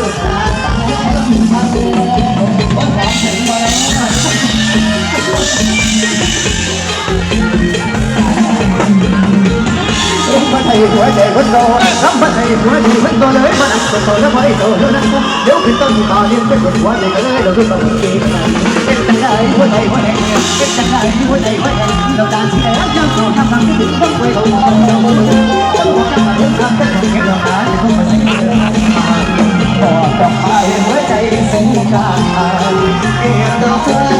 สุดตาตาทำเองคนแรกถึงมาแล้วมันให้หัวใจคนโตรับมันให้หัวดีมันโตเลยมันอัดโตแล้วไม่โตแล้ว กี่ย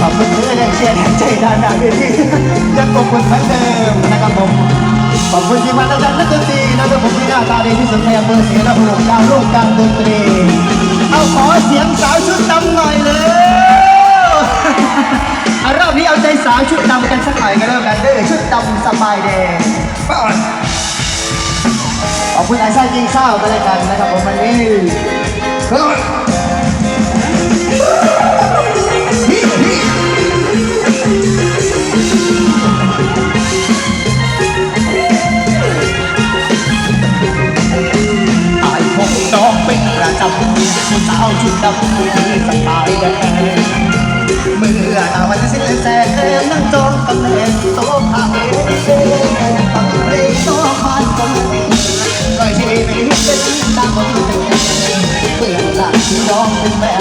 ขอบคุณที่ได้เชียร์แรงใจด้านหน้าเวทียังขอบคุณเหมือนเดิมนะครับผมขอบคุณที่มานอาจารย์นักดนตรีนะครับผมที่หน้าตาดีที่สุดในอำเภอศรีนครินทร์ดาวรุ่งการดนตรี เอาขอเสียงสาวชุดดำหน่อยเลยรอบนี้เอาใจสาวชุดดำกันสักหน่อยกันแล้วกันเด้อชุดดำสบายแดง คุณไอ้ไส้ยิงเศร้ากันเลยกันนะครับผมวันนี้เฮ้อ้พวกน้องเป็นประจำผู้สาวชุดดำผู้ที่สบายแดงเมื่อตาวันสิ้นแสงนั่งจ long man.